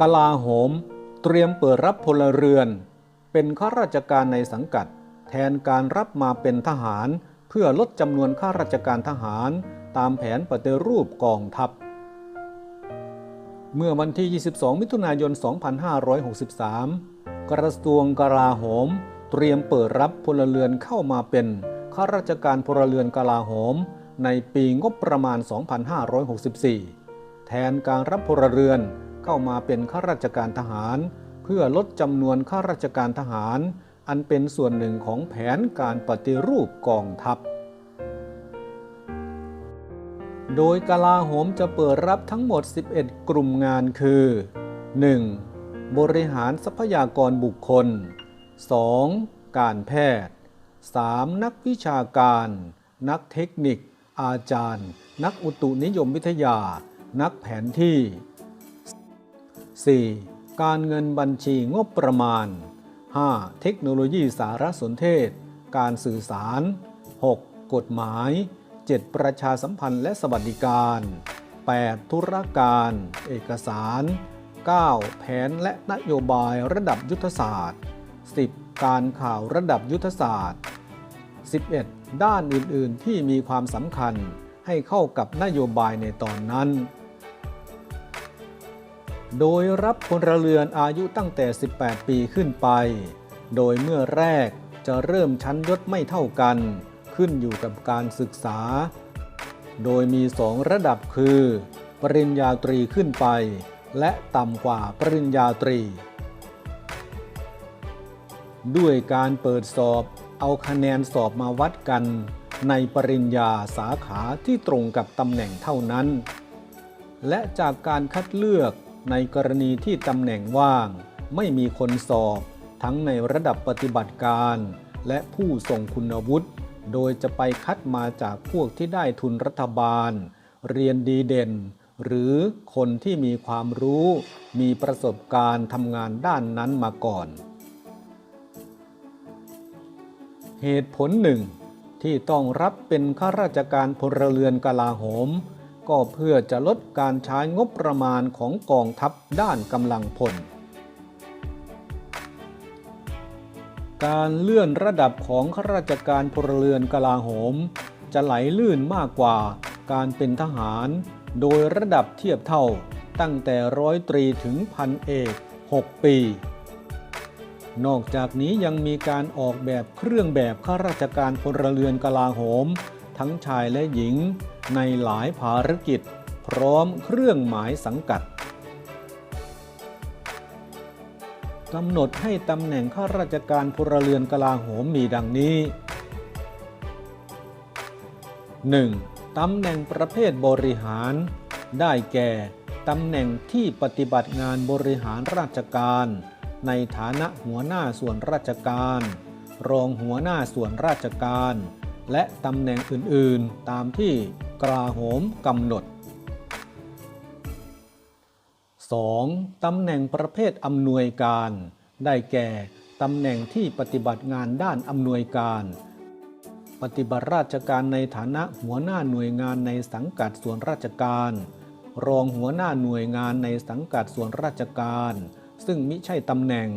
กลาโหม เตรียมเปิดรับพลเรือน เป็นข้าราชการในสังกัด แทนการรับมาเป็นทหาร เพื่อลดจำนวนข้าราชการทหาร ตามแผนปฏิรูปกองทัพ เมื่อวันที่ 22 มิถุนายน 2563 กระทรวงกลาโหม เตรียมเปิดรับพลเรือนเข้ามาเป็นข้าราชการพลเรือนกลาโหม ในปีงบประมาณ 2564 แทนการรับพลเรือน เข้ามาเป็นข้าราชการทหาร เพื่อลดจำนวนข้าราชการทหาร อันเป็นส่วนหนึ่งของแผนการปฏิรูปกองทัพ โดยกลาโหมจะเปิดรับทั้งหมด 11 กลุ่มงานคือ 1. บริหารทรัพยากรบุคคล 2. การแพทย์ 3. นักวิชาการ นักเทคนิค อาจารย์ นักอุตุนิยมวิทยา นักแผนที่ 4. การเงินบัญชีงบประมาณ 5. เทคโนโลยีสารสนเทศ การสื่อสาร 6. กฎหมาย 7. ประชาสัมพันธ์และสวัสดิการ 8. ธุรการ เอกสาร 9. แผนและนโยบายระดับยุทธศาสตร์ 10. การข่าวระดับยุทธศาสตร์ 11. ด้านอื่น ๆ ที่มีความสำคัญให้เข้ากับนโยบายในตอนนั้น โดยรับพลเรือนอายุตั้งแต่ 18 ปีขึ้นไป โดยเมื่อแรกจะเริ่มชั้นยศไม่เท่ากัน ขึ้นอยู่กับการศึกษา โดยมีสองระดับคือ ปริญญาตรีขึ้นไป และต่ำกว่าปริญญาตรี ด้วยการเปิดสอบเอาคะแนนสอบมาวัดกันในปริญญาสาขาที่ตรงกับตำแหน่งเท่านั้น และจากการคัดเลือก ในกรณีที่ตำแหน่งว่าง ไม่มีคนสอบ ทั้งในระดับปฏิบัติการ และผู้ทรงคุณวุฒิโดยจะไปคัดมาจากพวกที่ได้ทุนรัฐบาล เรียนดีเด่น หรือคนที่มีความรู้ มีประสบการณ์ทำงานด้านนั้นมาก่อน เหตุผลหนึ่งที่ต้องรับเป็นข้าราชการพลเรือนกลาโหม ก็เพื่อจะลดการใช้งบประมาณของกองทัพด้านกำลังพล การเลื่อนระดับของข้าราชการพลเรือนกลาโหม จะไหลลื่นมากกว่าการเป็นทหาร โดยระดับเทียบเท่าตั้งแต่ร้อยตรีถึงพันเอก 6 ปี นอกจากนี้ยังมีการออกแบบเครื่องแบบข้าราชการพลเรือนกลาโหม ทั้งชายและหญิงในหลายภารกิจ พร้อมเครื่องหมายสังกัดกำหนดให้ตำแหน่งข้าราชการพลเรือนกลาโหมมีดังนี้ 1. ตำแหน่งประเภทบริหาร ได้แก่ตำแหน่งที่ปฏิบัติงานบริหารราชการ ในฐานะหัวหน้าส่วนราชการ รองหัวหน้าส่วนราชการ และตำแหน่งอื่นๆ ตามที่กลาโหมกำหนด 2. ตำแหน่งประเภทอำนวยการ ได้แก่ตำแหน่งที่ปฏิบัติงานด้านอำนวยการ ปฏิบัติราชการในฐานะหัวหน้าหน่วยงานในสังกัดส่วนราชการ รองหัวหน้าหน่วยงานในสังกัดส่วนราชการ ซึ่งมิใช่ตำแหน่ง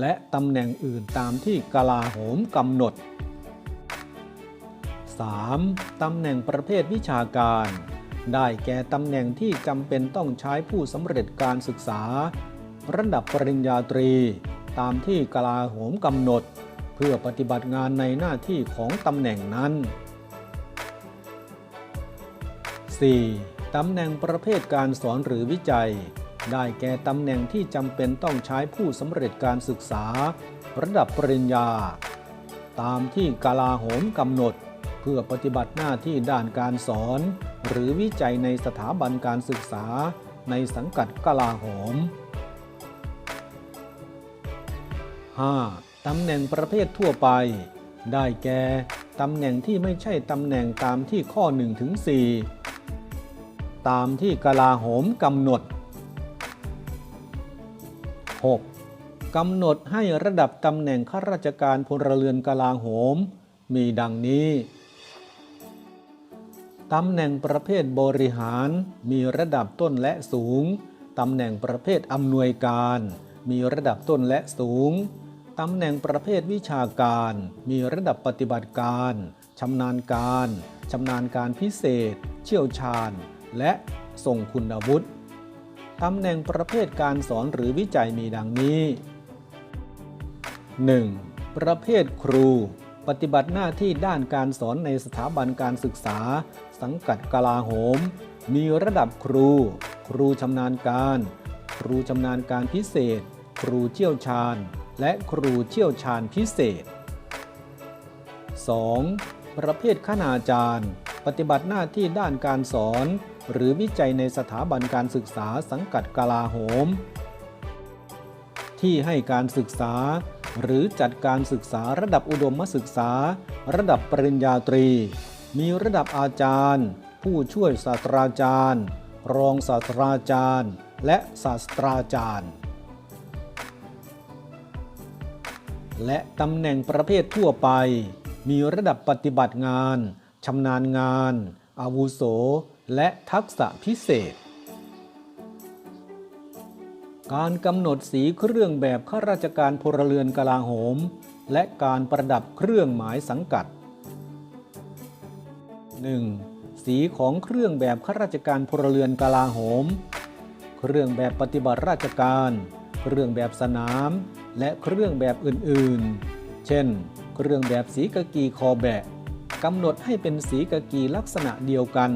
และตำแหน่งอื่นตามที่กลาโหมกำหนด 3. ตำแหน่งประเภทวิชาการ ได้แก่ตำแหน่งที่จำเป็นต้องใช้ผู้สำเร็จการศึกษา ระดับปริญญาตรี ตามที่กลาโหมกำหนด เพื่อปฏิบัติงานในหน้าที่ของตำแหน่งนั้น 4. ตำแหน่งประเภทการสอนหรือวิจัย ได้แก่ตำแหน่งที่จำเป็นต้องใช้ผู้สำเร็จการศึกษา ระดับปริญญา ตามที่กลาโหมกำหนด พื่อปฏิบัติหน้าที่ด้านการสอน หรือวิจัยในสถาบันการศึกษาในสังกัดกลาโหม 5. ตำแหน่งประเภททั่วไป ได้แก่ ตำแหน่งที่ไม่ใช่ตำแหน่งตามที่ข้อ1ถึง4ตามที่กลาโหมกำหนด 6. กำหนดให้ระดับตำแหน่งข้าราชการพลเรือนกลาโหม มีดังนี้ ตำแหน่งประเภทบริหาร มีระดับต้นและสูง ตำแหน่งประเภทอำนวยการ มีระดับต้นและสูง ตำแหน่งประเภทวิชาการ มีระดับปฏิบัติการชำนาญการ ชำนาญการพิเศษ เชี่ยวชาญ และทรงคุณวุฒิตำแหน่งประเภทการสอนหรือวิจัยมีดังนี้ 1. ประเภทครู ปฏิบัติหน้าที่ด้านการสอนในสถาบันการศึกษา สังกัดกลาโหม มีระดับครู ครูชำนาญการ ครูชำนาญการพิเศษ ครูเชี่ยวชาญ และครูเชี่ยวชาญพิเศษ 2. ประเภทคณาจารย์ ปฏิบัติหน้าที่ด้านการสอน หรือวิจัยในสถาบันการศึกษาสังกัดกลาโหม ที่ให้การศึกษา หรือจัดการศึกษาระดับอุดมศึกษา ระดับปริญญาตรี มีระดับอาจารย์ ผู้ช่วยศาสตราจารย์ รองศาสตราจารย์ และศาสตราจารย์ และตำแหน่งประเภททั่วไป มีระดับปฏิบัติงานชำนาญงาน อาวุโส และทักษะพิเศษ การกำหนดสีเครื่องแบบข้าราชการพลเรือนกลาโหม และการประดับเครื่องหมายสังกัด 1. สีของเครื่องแบบข้าราชการพลเรือนกลาโหม เครื่องแบบปฏิบัติราชการ เครื่องแบบสนาม และเครื่องแบบอื่นๆ เช่น เครื่องแบบสีกากีคอแบะกำหนดให้เป็นสีกากีลักษณะเดียวกัน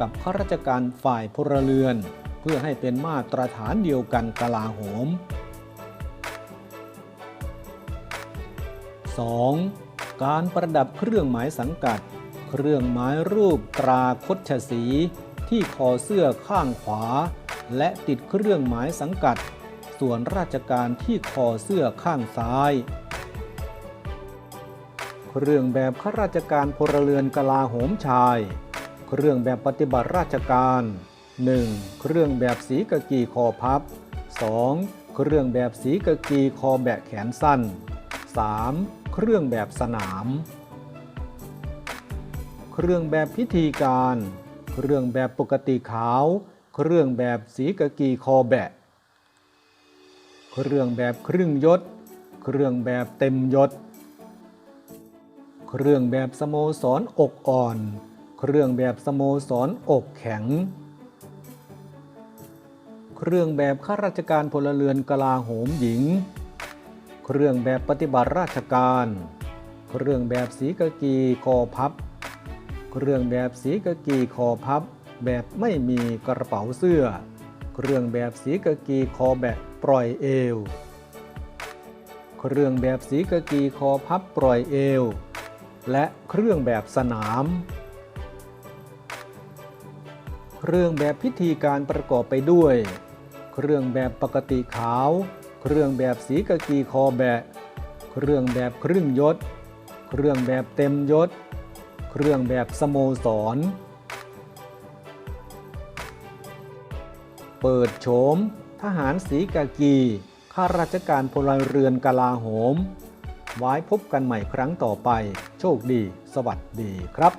กับข้าราชการฝ่ายพลเรือน เพื่อให้เป็นมาตรฐานเดียวกันกลาโหม 2. การประดับเครื่องหมายสังกัด เครื่องหมายรูปตราคดชสี ที่คอเสื้อข้างขวา และติดเครื่องหมายสังกัด ส่วนราชการที่คอเสื้อข้างซ้าย เครื่องแบบข้าราชการพลเรือนกลาโหมชาย เครื่องแบบปฏิบัติราชการ 1. เครื่องแบบสีกะกีคอพับ 2. เครื่องแบบสีกะกีคอแบะแขนสั้น 3. เครื่องแบบสนาม เครื่องแบบพิธีการ เครื่องแบบปกติขาว เครื่องแบบสีกะกีคอแบะเครื่องแบบครึ่งยศ เครื่องแบบเต็มยศ เครื่องแบบสโมสรอกอ่อน เครื่องแบบสโมสรอกแข็ง เครื่องแบบข้าราชการพลเรือนกลาโหมหญิง เครื่องแบบปฏิบัติราชการ เครื่องแบบสีกะกีคอพับ เครื่องแบบสีกะกีคอพับ แบบไม่มีกระเป๋าเสื้อ เครื่องแบบสีกะกีคอแบะปล่อยเอว เครื่องแบบสีกะกีคอพับปล่อยเอว และเครื่องแบบสนามเครื่องแบบพิธีการประกอบไปด้วย เครื่องแบบปกติขาว เครื่องแบบสีกะกีคอแบะ เครื่องแบบครึ่งยศ เครื่องแบบเต็มยศ เครื่องแบบสโมสร เปิดโฉม ทหารสีกากี ข้าราชการพลเรือนกลาโหม ไว้พบกันใหม่ครั้งต่อไป โชคดี สวัสดีครับ